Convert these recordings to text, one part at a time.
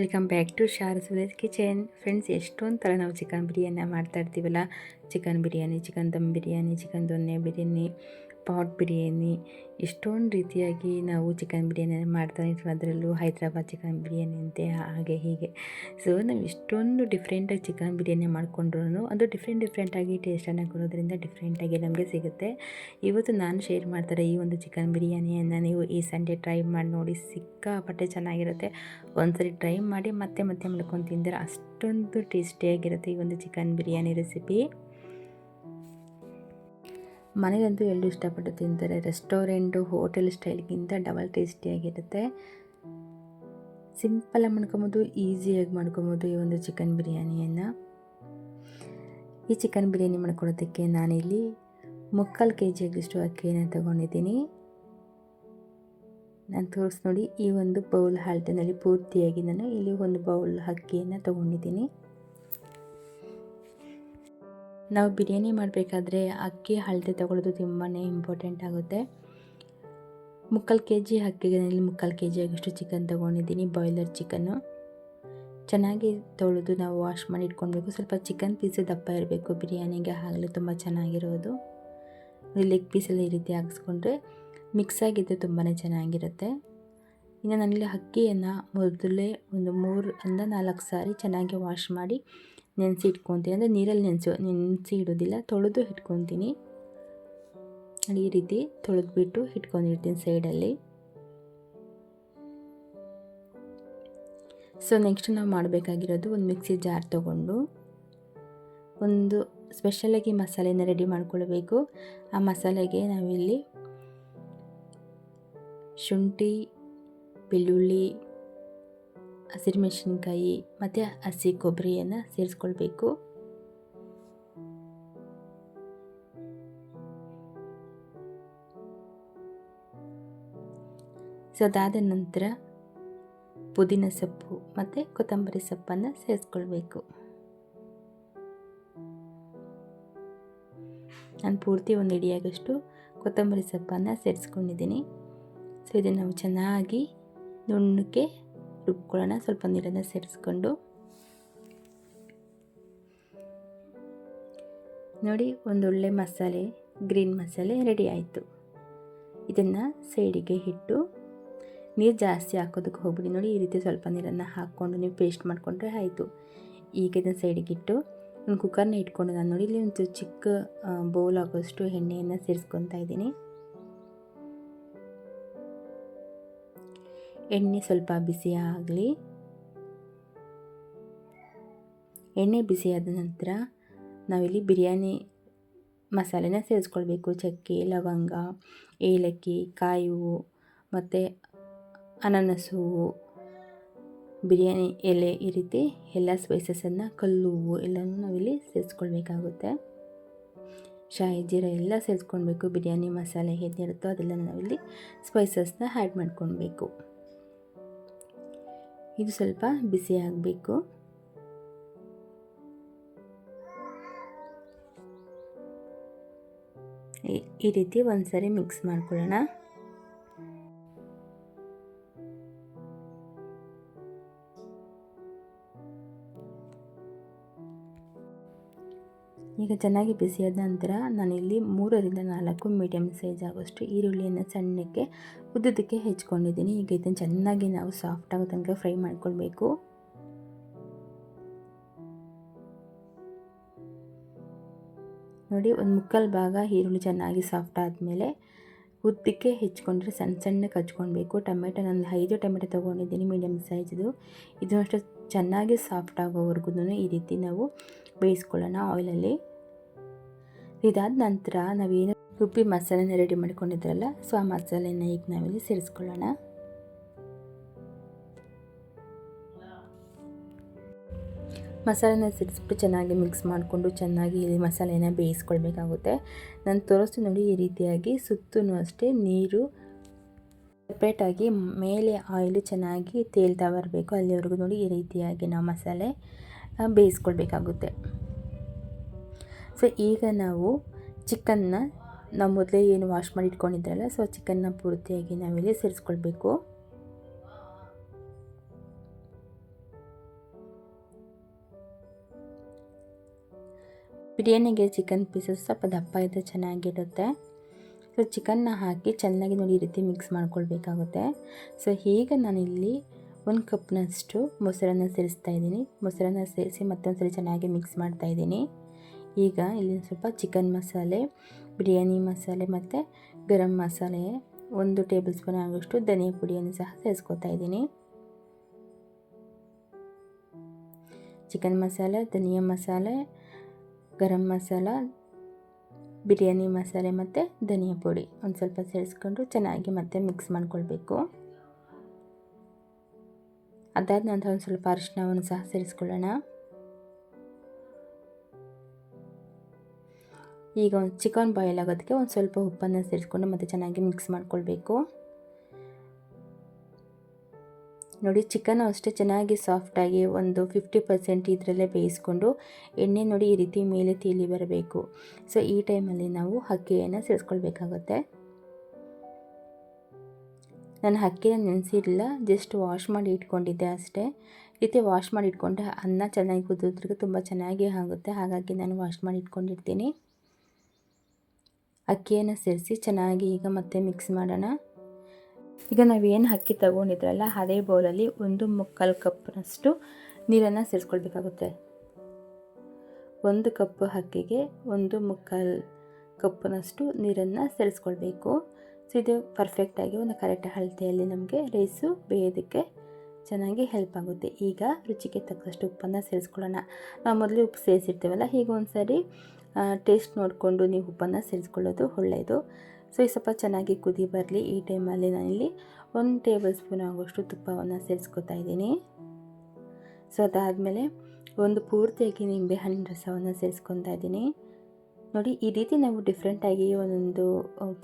Welcome back to Sharas village kitchen friends ಎಷ್ಟೊಂದು ಥರ ನಾವು ಚಿಕನ್ ಬಿರಿಯಾನಿ ಮಾಡ್ತಾ ಇರ್ತೀವಲ್ಲ? Chicken biryani chicken dum biryani chicken ದೊನ್ನೆ ಬಿರಿಯಾನಿ. ಪಾಟ್ ಬಿರಿಯಾನಿ. ಎಷ್ಟೊಂದು ರೀತಿಯಾಗಿ ನಾವು ಚಿಕನ್ ಬಿರಿಯಾನಿ ಮಾಡ್ತಾ ಇರ್ತೀವಿ ಅದರಲ್ಲೂ ಹೈದ್ರಾಬಾದ್ ಚಿಕನ್ ಬಿರಿಯಾನಿ ಅಂತೆ, ಹಾಗೆ ಹೀಗೆ. ಸೊ ನಾವು ಎಷ್ಟೊಂದು ಡಿಫ್ರೆಂಟಾಗಿ ಚಿಕನ್ ಬಿರಿಯಾನಿ ಮಾಡಿಕೊಂಡ್ರು ಅದು ಡಿಫ್ರೆಂಟ್ ಡಿಫ್ರೆಂಟಾಗಿ ಟೇಸ್ಟನ್ನು ಕೊಡೋದ್ರಿಂದ ಡಿಫ್ರೆಂಟಾಗಿ ನಮಗೆ ಸಿಗುತ್ತೆ. ಇವತ್ತು ನಾನು ಶೇರ್ ಮಾಡ್ತಾರೆ ಈ ಒಂದು ಚಿಕನ್ ಬಿರಿಯಾನಿಯನ್ನು ನೀವು ಈ ಸಂಡೇ ಟ್ರೈ ಮಾಡಿ ನೋಡಿ, ಸಿಕ್ಕಾಪಟ್ಟೆ ಚೆನ್ನಾಗಿರುತ್ತೆ. ಒಂದ್ಸರಿ ಟ್ರೈ ಮಾಡಿ ಮತ್ತೆ ಮತ್ತೆ ಮಾಡ್ಕೊಂಡು ತಿಂದರೆ ಅಷ್ಟೊಂದು ಟೇಸ್ಟಿಯಾಗಿರುತ್ತೆ ಈ ಒಂದು ಚಿಕನ್ ಬಿರಿಯಾನಿ ರೆಸಿಪಿ ಮನೆಗಂತೂ ಎಲ್ಲರೂ ಇಷ್ಟಪಟ್ಟು ತಿಂತಾರೆ. ರೆಸ್ಟೋರೆಂಟು, ಹೋಟೆಲ್ ಸ್ಟೈಲ್ಗಿಂತ ಡಬಲ್ ಟೇಸ್ಟಿಯಾಗಿರುತ್ತೆ. ಸಿಂಪಲಾಗಿ ಮಾಡ್ಕೊಬೋದು ಈಸಿಯಾಗಿ ಮಾಡ್ಕೊಬೋದು ಈ ಒಂದು ಚಿಕನ್ ಬಿರಿಯಾನಿಯನ್ನು. ಈ ಚಿಕನ್ ಬಿರಿಯಾನಿ ಮಾಡ್ಕೊಳ್ಳೋದಕ್ಕೆ ನಾನಿಲ್ಲಿ ಮುಕ್ಕಾಲು ಕೆ ಜಿಯಾಗಿಷ್ಟು ಅಕ್ಕಿಯನ್ನು ತಗೊಂಡಿದ್ದೀನಿ. ನಾನು ತೋರಿಸಿ ನೋಡಿ, ಈ ಒಂದು ಬೌಲ್ ಹಾಲ್ಟಿನಲ್ಲಿ ಪೂರ್ತಿಯಾಗಿ ನಾನು ಇಲ್ಲಿ ಒಂದು ಬೌಲ್ ಅಕ್ಕಿಯನ್ನು ತೊಗೊಂಡಿದ್ದೀನಿ. ನಾವು ಬಿರಿಯಾನಿ ಮಾಡಬೇಕಾದ್ರೆ ಅಕ್ಕಿ, ಹಳದಿ ತಗೊಳ್ಳೋದು ತುಂಬಾ ಇಂಪಾರ್ಟೆಂಟ್ ಆಗುತ್ತೆ. ಮುಕ್ಕಾಲು ಕೆ ಜಿ ಅಕ್ಕಿಗೆ ಇಲ್ಲಿ ಮುಕ್ಕಾಲು ಕೆ ಜಿ ಆಗಿಷ್ಟು ಚಿಕನ್ ತೊಗೊಂಡಿದ್ದೀನಿ ಬಾಯ್ಲರ್ ಚಿಕನ್ನು ಚೆನ್ನಾಗಿ ತೊಳೆದು ನಾವು ವಾಶ್ ಮಾಡಿ ಇಟ್ಕೊಳ್ಬೇಕು. ಸ್ವಲ್ಪ ಚಿಕನ್ ಪೀಸ್ ದಪ್ಪ ಇರಬೇಕು. ಬಿರಿಯಾನಿಗೆ ಆಗಲೇ ತುಂಬ ಚೆನ್ನಾಗಿರೋದು. ಲೆಗ್ ಪೀಸೆಲ್ಲ ಈ ರೀತಿ ಹಾಕ್ಸ್ಕೊಂಡ್ರೆ ಮಿಕ್ಸ್ ಆಗಿದ್ದು ತುಂಬಾ ಚೆನ್ನಾಗಿರುತ್ತೆ. ಇನ್ನು ನನಗೆ ಅಕ್ಕಿಯನ್ನು ಮೊದಲೇ ಒಂದು ಮೂರರಿಂದ ನಾಲ್ಕು ಸಾರಿ ಚೆನ್ನಾಗಿ ವಾಶ್ ಮಾಡಿ ನೆನೆಸಿ ಇಟ್ಕೊತೀನಿ ಅಂದರೆ ನೀರಲ್ಲಿ ನೆನೆಸು ನೆನೆಸಿ ಇಡೋದಿಲ್ಲ ತೊಳೆದು ಇಟ್ಕೊತೀನಿ. ಈ ರೀತಿ ತೊಳೆದ್ಬಿಟ್ಟು ಇಟ್ಕೊಂಡಿರ್ತೀನಿ ಸೈಡಲ್ಲಿ. ಸೊ ನೆಕ್ಸ್ಟ್ ನಾವು ಮಾಡಬೇಕಾಗಿರೋದು ಒಂದು ಮಿಕ್ಸಿ ಜಾರ್ ತೊಗೊಂಡು, ಒಂದು ಸ್ಪೆಷಲಾಗಿ ಮಸಾಲೆನ ರೆಡಿ ಮಾಡ್ಕೊಳ್ಬೇಕು. ಆ ಮಸಾಲೆಗೆ ನಾವಿಲ್ಲಿ ಶುಂಠಿ, ಬೆಳ್ಳುಳ್ಳಿ ಹಸಿರುಮೆಣಸಿನ್ಕಾಯಿ ಮತ್ತು ಹಸಿ ಕೊಬ್ಬರಿಯನ್ನು ಸೇರಿಸ್ಕೊಳ್ಬೇಕು. ಸೊ ಅದಾದ ನಂತರ ಪುದೀನ ಸೊಪ್ಪು ಮತ್ತು ಕೊತ್ತಂಬರಿ ಸೊಪ್ಪನ್ನು ಸೇರಿಸ್ಕೊಳ್ಬೇಕು. ನಾನು ಪೂರ್ತಿ ಒಂದು ಇಡಿಯಾಗಷ್ಟು ಕೊತ್ತಂಬರಿ ಸೊಪ್ಪನ್ನು ಸೇರಿಸ್ಕೊಂಡಿದ್ದೀನಿ. ಸೊ ಇದನ್ನು ನಾವು ಚೆನ್ನಾಗಿ ನುಣ್ಣಕ್ಕೆ ರುಬ್ಕೊಳ್ಳೋಣ ಸ್ವಲ್ಪ ನೀರನ್ನು ಸೇರಿಸ್ಕೊಂಡು ನೋಡಿ ಒಂದೊಳ್ಳೆ ಮಸಾಲೆ, ಗ್ರೀನ್ ಮಸಾಲೆ ರೆಡಿ ಆಯಿತು. ಇದನ್ನು ಸೈಡಿಗೆ ಇಟ್ಟು ನೀರು ಜಾಸ್ತಿ ಹಾಕೋದಕ್ಕೆ ಹೋಗ್ಬಿಡಿ. ನೋಡಿ, ಈ ರೀತಿ ಸ್ವಲ್ಪ ನೀರನ್ನು ಹಾಕ್ಕೊಂಡು ನೀವು ಪೇಸ್ಟ್ ಮಾಡಿಕೊಂಡ್ರೆ ಆಯಿತು. ಈಗ ಇದನ್ನು ಸೈಡಿಗೆ ಇಟ್ಟು ಒಂದು ಕುಕ್ಕರ್ನ ಇಟ್ಕೊಂಡು ನಾನು ನೋಡಿ, ಇಲ್ಲಿ ಒಂದು ಚಿಕ್ಕ ಬೌಲ್ ಆಗೋಷ್ಟು ಎಣ್ಣೆಯನ್ನು ಸೇರಿಸ್ಕೊತಾ ಇದ್ದೀನಿ. ಎಣ್ಣೆ ಸ್ವಲ್ಪ ಬಿಸಿ ಆಗಲಿ. ಎಣ್ಣೆ ಬಿಸಿಯಾದ ನಂತರ ನಾವಿಲ್ಲಿ ಬಿರಿಯಾನಿ ಮಸಾಲೆನ ಸೇರಿಸ್ಕೊಳ್ಬೇಕು. ಚಕ್ಕೆ, ಲವಂಗ, ಏಲಕ್ಕಿ, ಕಾಯಿ ಹೂವು ಮತ್ತು ಅನಾನಸು ಹೂವು ಬಿರಿಯಾನಿ ಎಲೆ ಈ ರೀತಿ ಎಲ್ಲ ಸ್ಪೈಸಸನ್ನು ಕಲ್ಲು ಹೂವು ಎಲ್ಲನೂ ನಾವಿಲ್ಲಿ ಸೇರಿಸ್ಕೊಳ್ಬೇಕಾಗುತ್ತೆ. ಶಾಯಿ ಜೀರ ಎಲ್ಲ ಸೇರಿಸ್ಕೊಳ್ಬೇಕು. ಬಿರಿಯಾನಿ ಮಸಾಲೆ ಏನಿರುತ್ತೋ ಅದೆಲ್ಲ ನಾವಿಲ್ಲಿ ಸ್ಪೈಸಸ್ನ ಆ್ಯಡ್ ಮಾಡ್ಕೊಳ್ಬೇಕು. ಇದು ಸ್ವಲ್ಪ ಬಿಸಿ ಆಗಬೇಕು. ಈ ರೀತಿ ಒಂದ್ಸರಿ ಮಿಕ್ಸ್ ಮಾಡ್ಕೊಳ್ಳೋಣ. ಈಗ ಚೆನ್ನಾಗಿ ಬಿಸಿಯಾದ ನಂತರ ನಾನಿಲ್ಲಿ ಮೂರರಿಂದ ನಾಲ್ಕು ಮೀಡಿಯಮ್ ಸೈಜ್ ಆಗೋಷ್ಟು ಈರುಳ್ಳಿಯನ್ನು ಸಣ್ಣಕ್ಕೆ ಉದ್ದದಕ್ಕೆ ಹೆಚ್ಕೊಂಡಿದ್ದೀನಿ. ಈಗ ಇದನ್ನು ಚೆನ್ನಾಗಿ ನಾವು ಸಾಫ್ಟ್ ಆಗೋ ತನಕ ಫ್ರೈ ಮಾಡ್ಕೊಳ್ಬೇಕು. ನೋಡಿ, ಒಂದು ಮುಕ್ಕಾಲು ಭಾಗ ಈರುಳ್ಳಿ ಚೆನ್ನಾಗಿ ಸಾಫ್ಟ್ ಆದಮೇಲೆ ಉದ್ದಕ್ಕೆ ಹೆಚ್ಕೊಂಡ್ರೆ ಸಣ್ಣ ಸಣ್ಣಕ್ಕೆ ಹಚ್ಕೊಳ್ಬೇಕು ಟೊಮೆಟೊ ನಾನು ಐದು ಟೊಮೆಟೊ ತೊಗೊಂಡಿದ್ದೀನಿ ಮೀಡಿಯಮ್ ಸೈಜ್ದು. ಇದು ಅಷ್ಟು ಚೆನ್ನಾಗಿ ಸಾಫ್ಟ್ ಆಗೋವರೆಗೂ ಈ ರೀತಿ ನಾವು ಬೇಯಿಸ್ಕೊಳ್ಳೋಣ ಆಯಿಲಲ್ಲಿ ಇದಾದ ನಂತರ ನಾವೇನು ರುಬ್ಬಿ ಮಸಾಲೆನ ರೆಡಿ ಮಾಡ್ಕೊಂಡಿದ್ರಲ್ಲ, ಸೊ ಆ ಮಸಾಲೆನ ಈಗ ನಾವಿಲ್ಲಿ ಸೇರಿಸ್ಕೊಳ್ಳೋಣ. ಮಸಾಲೆನ ಸೇರಿಸ್ಬಿಟ್ಟು ಚೆನ್ನಾಗಿ ಮಿಕ್ಸ್ ಮಾಡಿಕೊಂಡು ಚೆನ್ನಾಗಿ ಇಲ್ಲಿ ಮಸಾಲೆನ ಬೇಯಿಸ್ಕೊಳ್ಬೇಕಾಗುತ್ತೆ. ನಾನು ತೋರಿಸ್ತೀನಿ ನೋಡಿ ಈ ರೀತಿಯಾಗಿ ಸುತ್ತೂ ಅಷ್ಟೇ ನೀರು ಸಪ್ರೇಟಾಗಿ ಮೇಲೆ ಆಯಿಲು ಚೆನ್ನಾಗಿ ತೇಲ್ತಾ ಬರಬೇಕು. ಅಲ್ಲಿವರೆಗೂ ನೋಡಿ ಈ ರೀತಿಯಾಗಿ ನಾವು ಮಸಾಲೆ ಬೇಯಿಸ್ಕೊಳ್ಬೇಕಾಗುತ್ತೆ. ಸೊ ಈಗ ನಾವು ಚಿಕನ್ನ ನಾವು ಮೊದಲೇ ಏನು ವಾಶ್ ಮಾಡಿ ಇಟ್ಕೊಂಡಿದ್ರಲ್ಲ ಸೊ ಚಿಕನ್ನ ಪೂರ್ತಿಯಾಗಿ ನಾವಿಲ್ಲಿ ಸೇರಿಸ್ಕೊಳ್ಬೇಕು. ಬಿರಿಯಾನಿಗೆ ಚಿಕನ್ ಪೀಸಸ್ ಸ್ವಲ್ಪ ದಪ್ಪ ಇದ್ದರೆ ಚೆನ್ನಾಗಿರುತ್ತೆ. ಸೊ ಚಿಕನ್ನ ಹಾಕಿ ಚೆನ್ನಾಗಿ ನೋಡಿ ಈ ರೀತಿ ಮಿಕ್ಸ್ ಮಾಡ್ಕೊಳ್ಬೇಕಾಗುತ್ತೆ. ಸೊ ಈಗ ನಾನಿಲ್ಲಿ ಒಂದು ಕಪ್ನಷ್ಟು ಮೊಸರನ್ನು ಸೇರಿಸ್ತಾ ಇದ್ದೀನಿ. ಮೊಸರನ್ನು ಸೇರಿಸಿ ಮತ್ತೊಂದು ಸರಿ ಚೆನ್ನಾಗಿ ಮಿಕ್ಸ್ ಮಾಡ್ತಾ ಇದ್ದೀನಿ. ಈಗ ಇಲ್ಲಿ ಸ್ವಲ್ಪ ಚಿಕನ್ ಮಸಾಲೆ, ಬಿರಿಯಾನಿ ಮಸಾಲೆ ಮತ್ತು ಗರಂ ಮಸಾಲೆ, ಒಂದು ಟೇಬಲ್ ಸ್ಪೂನ್ ಆಗೋಷ್ಟು ಧನಿಯಾ ಪುಡಿಯನ್ನು ಸಹ ಸೇರಿಸ್ಕೊತಾ ಇದ್ದೀನಿ. ಚಿಕನ್ ಮಸಾಲೆ, ಧನಿಯಾ ಮಸಾಲೆ, ಗರಂ ಮಸಾಲ, ಬಿರಿಯಾನಿ ಮಸಾಲೆ ಮತ್ತು ಧನಿಯಾ ಪುಡಿ ಒಂದು ಸ್ವಲ್ಪ ಸೇರಿಸ್ಕೊಂಡು ಚೆನ್ನಾಗಿ ಮತ್ತೆ ಮಿಕ್ಸ್ ಮಾಡ್ಕೊಳ್ಬೇಕು. ಅದಾದ ನಂತರ ಒಂದು ಸ್ವಲ್ಪ ಅರಿಶಿನವನ್ನು ಸಹ ಸೇರಿಸ್ಕೊಳ್ಳೋಣ. ಈಗ ಒಂದು ಚಿಕನ್ ಬಾಯ್ಲ್ ಆಗೋದಕ್ಕೆ ಒಂದು ಸ್ವಲ್ಪ ಉಪ್ಪನ್ನು ಸೇರಿಸ್ಕೊಂಡು ಮತ್ತೆ ಚೆನ್ನಾಗಿ ಮಿಕ್ಸ್ ಮಾಡ್ಕೊಳ್ಬೇಕು. ನೋಡಿ, ಚಿಕನ್ ಅಷ್ಟೇ ಚೆನ್ನಾಗಿ ಸಾಫ್ಟಾಗಿ ಒಂದು ಫಿಫ್ಟಿ ಪರ್ಸೆಂಟ್ ಇದರಲ್ಲೇ ಬೇಯಿಸ್ಕೊಂಡು ಎಣ್ಣೆ ನೋಡಿ ಈ ರೀತಿ ಮೇಲೆ ತೀಲಿ ಬರಬೇಕು. ಸೊ ಈ ಟೈಮಲ್ಲಿ ನಾವು ಅಕ್ಕಿಯನ್ನು ಸೇರಿಸ್ಕೊಳ್ಬೇಕಾಗುತ್ತೆ. ನಾನು ಅಕ್ಕಿನ ನೆನೆಸಿರಲಿಲ್ಲ ಜಸ್ಟ್ ವಾಶ್ ಮಾಡಿ ಇಟ್ಕೊಂಡಿದ್ದೆ ಅಷ್ಟೇ. ರೀತಿ ವಾಶ್ ಮಾಡಿ ಇಟ್ಕೊಂಡ್ರೆ ಅನ್ನ ಚೆನ್ನಾಗಿ ಕುದಿದ್ರಿಗೆ ತುಂಬ ಚೆನ್ನಾಗಿ ಆಗುತ್ತೆ. ಹಾಗಾಗಿ ನಾನು ವಾಶ್ ಮಾಡಿ ಇಟ್ಕೊಂಡಿರ್ತೀನಿ. ಅಕ್ಕಿಯನ್ನು ಸೇರಿಸಿ ಚೆನ್ನಾಗಿ ಈಗ ಮತ್ತೆ ಮಿಕ್ಸ್ ಮಾಡೋಣ. ಈಗ ನಾವೇನು ಅಕ್ಕಿ ತಗೊಂಡಿದ್ರಲ್ಲ, ಅದೇ ಬೌಲಲ್ಲಿ ಒಂದು ಮುಕ್ಕಾಲು ಕಪ್ನಷ್ಟು ನೀರನ್ನು ಸೇರಿಸ್ಕೊಳ್ಬೇಕಾಗುತ್ತೆ. ಒಂದು ಕಪ್ ಅಕ್ಕಿಗೆ ಒಂದು ಮುಕ್ಕಾಲು ಕಪ್ನಷ್ಟು ನೀರನ್ನು ಸೇರಿಸ್ಕೊಳ್ಬೇಕು. ಸೊ, ಇದು ಪರ್ಫೆಕ್ಟಾಗಿ ಒಂದು ಕರೆಕ್ಟ್ ಅಳತೆಯಲ್ಲಿ ನಮಗೆ ರೈಸು ಬೇಯೋದಕ್ಕೆ ಚೆನ್ನಾಗಿ ಹೆಲ್ಪ್ ಆಗುತ್ತೆ. ಈಗ ರುಚಿಗೆ ತಕ್ಕಷ್ಟು ಉಪ್ಪನ್ನು ಸೇರಿಸ್ಕೊಳ್ಳೋಣ. ನಾವು ಮೊದಲು ಉಪ್ಪು ಸೇರಿಸಿರ್ತೇವಲ್ಲ ಈಗ ಒಂದು ಸಾರಿ ಟೇಸ್ಟ್ ನೋಡಿಕೊಂಡು ನೀವು ಉಪ್ಪನ್ನು ಸೇರಿಸ್ಕೊಳ್ಳೋದು ಒಳ್ಳೆಯದು ಸೊ, ಈ ಸ್ವಲ್ಪ ಚೆನ್ನಾಗಿ ಕುದಿ ಬರಲಿ. ಈ ಟೈಮಲ್ಲಿ ನಾನಿಲ್ಲಿ ಒಂದು ಟೇಬಲ್ ಸ್ಪೂನ್ ಆಗುವಷ್ಟು ತುಪ್ಪವನ್ನು ಸೇರಿಸ್ಕೊತಾ ಇದ್ದೀನಿ. ಸೊ ಅದಾದಮೇಲೆ ಒಂದು ಪೂರ್ತಿಯಾಗಿ ನಿಂಬೆ ಹಣ್ಣಿನ ರಸವನ್ನು ಸೇರಿಸ್ಕೊತಾ ಇದ್ದೀನಿ. ನೋಡಿ, ಈ ರೀತಿ ನಾವು ಡಿಫ್ರೆಂಟಾಗಿ ಒಂದೊಂದು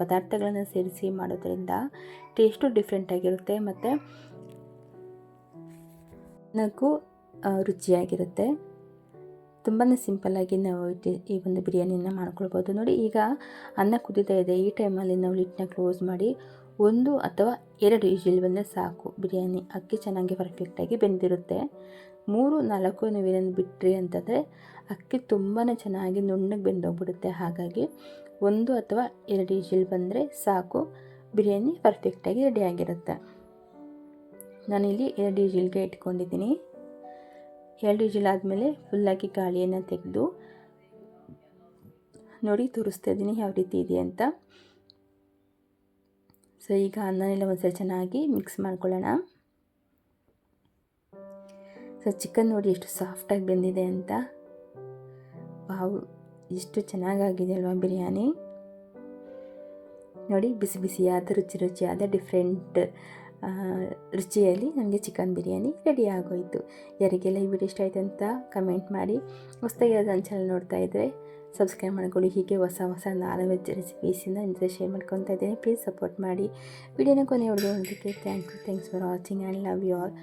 ಪದಾರ್ಥಗಳನ್ನು ಸೇರಿಸಿ ಮಾಡೋದ್ರಿಂದ ಟೇಸ್ಟು ಡಿಫ್ರೆಂಟಾಗಿರುತ್ತೆ ಮತ್ತು ನಗು ರುಚಿಯಾಗಿರುತ್ತೆ. ತುಂಬಾ ಸಿಂಪಲ್ಲಾಗಿ ನಾವು ಈ ಒಂದು ಬಿರಿಯಾನಿಯನ್ನು ಮಾಡ್ಕೊಳ್ಬೋದು. ನೋಡಿ, ಈಗ ಅನ್ನ ಕುದೀತಾ ಇದೆ. ಈ ಟೈಮಲ್ಲಿ ನಾವು ಲಿಟ್ಟನ್ನ ಕ್ಲೋಸ್ ಮಾಡಿ ಒಂದು ಅಥವಾ ಎರಡು ಈಜಿಲ್ ಬಂದರೆ ಸಾಕು. ಬಿರಿಯಾನಿ ಅಕ್ಕಿ ಚೆನ್ನಾಗಿ ಪರ್ಫೆಕ್ಟಾಗಿ ಬೆಂದಿರುತ್ತೆ. ಮೂರು, ನಾಲ್ಕು ನೀವೇನೇನು ಬಿಟ್ರಿ ಅಂತಂದರೆ ಅಕ್ಕಿ ತುಂಬಾ ಚೆನ್ನಾಗಿ ನುಣ್ಣಗೆ ಬೆಂದೋಗ್ಬಿಡುತ್ತೆ. ಹಾಗಾಗಿ ಒಂದು ಅಥವಾ ಎರಡು ಈಜಿಲ್ ಬಂದರೆ ಸಾಕು. ಬಿರಿಯಾನಿ ಪರ್ಫೆಕ್ಟಾಗಿ ರೆಡಿಯಾಗಿರುತ್ತೆ ನಾನಿಲ್ಲಿ ಎರಡು ವಿಜಿಲ್ಗೆ ಇಟ್ಕೊಂಡಿದ್ದೀನಿ. ಎರಡು ವಿಜಿಲ್ ಆದಮೇಲೆ ಫುಲ್ಲಾಗಿ ಗಾಳಿಯನ್ನು ತೆಗೆದು ನೋಡಿ ತೋರಿಸ್ತಾ ಇದ್ದೀನಿ ಯಾವ ರೀತಿ ಇದೆ ಅಂತ. ಸೊ ಈಗ ಅನ್ನನೆಲ್ಲ ಒಂದ್ಸಲ ಚೆನ್ನಾಗಿ ಮಿಕ್ಸ್ ಮಾಡ್ಕೊಳ್ಳೋಣ. ಸೊ ಚಿಕನ್ ನೋಡಿ ಎಷ್ಟು ಸಾಫ್ಟಾಗಿ ಬೆಂದಿದೆ ಅಂತ. ಬಾವು ಎಷ್ಟು ಚೆನ್ನಾಗಾಗಿದೆ ಅಲ್ವಾ ಬಿರಿಯಾನಿ. ನೋಡಿ ಬಿಸಿ ಬಿಸಿಯಾದ, ರುಚಿ ರುಚಿಯಾದ ಡಿಫ್ರೆಂಟ್ ರುಚಿಯಲ್ಲಿ ನನಗೆ ಚಿಕನ್ ಬಿರಿಯಾನಿ ರೆಡಿ ಆಗೋಯಿತು. ಯಾರಿಗೆಲ್ಲ ಈ ವಿಡಿಯೋ ಇಷ್ಟ ಆಯ್ತು ಅಂತ ಕಮೆಂಟ್ ಮಾಡಿ. ಹೊಸದಾಗಿ ನನ್ನ ಚಾನಲ್ ನೋಡ್ತಾ ಇದ್ದರೆ ಸಬ್ಸ್ಕ್ರೈಬ್ ಮಾಡ್ಕೊಳ್ಳಿ. ಹೀಗೆ ಹೊಸ ಹೊಸ ನಾನ್ ವೆಜ್ ರೆಸಿಪೀಸಿಂದ ನಿಮ್ಮ ಶೇರ್ ಮಾಡ್ಕೊತಾ ಇದ್ದೀನಿ. ಪ್ಲೀಸ್ ಸಪೋರ್ಟ್ ಮಾಡಿ. ವಿಡಿಯೋನ ಕೊನೆಯವರೆಗೂ ನೋಡೋದಕ್ಕೆ thank you thanks for watching and love you all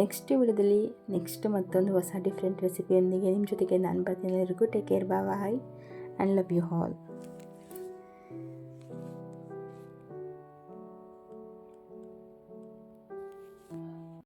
next ವಿಡಿಯೋದಲ್ಲಿ ನೆಕ್ಸ್ಟ್ ಮತ್ತೊಂದು ಹೊಸ ಡಿಫ್ರೆಂಟ್ ರೆಸಿಪಿಯೊಂದಿಗೆ ನಿಮ್ಮ ಜೊತೆಗೆ ನಾನು ಬರ್ತೀನಿ. ಎಲ್ಲರಿಗೂ take care bye and love you all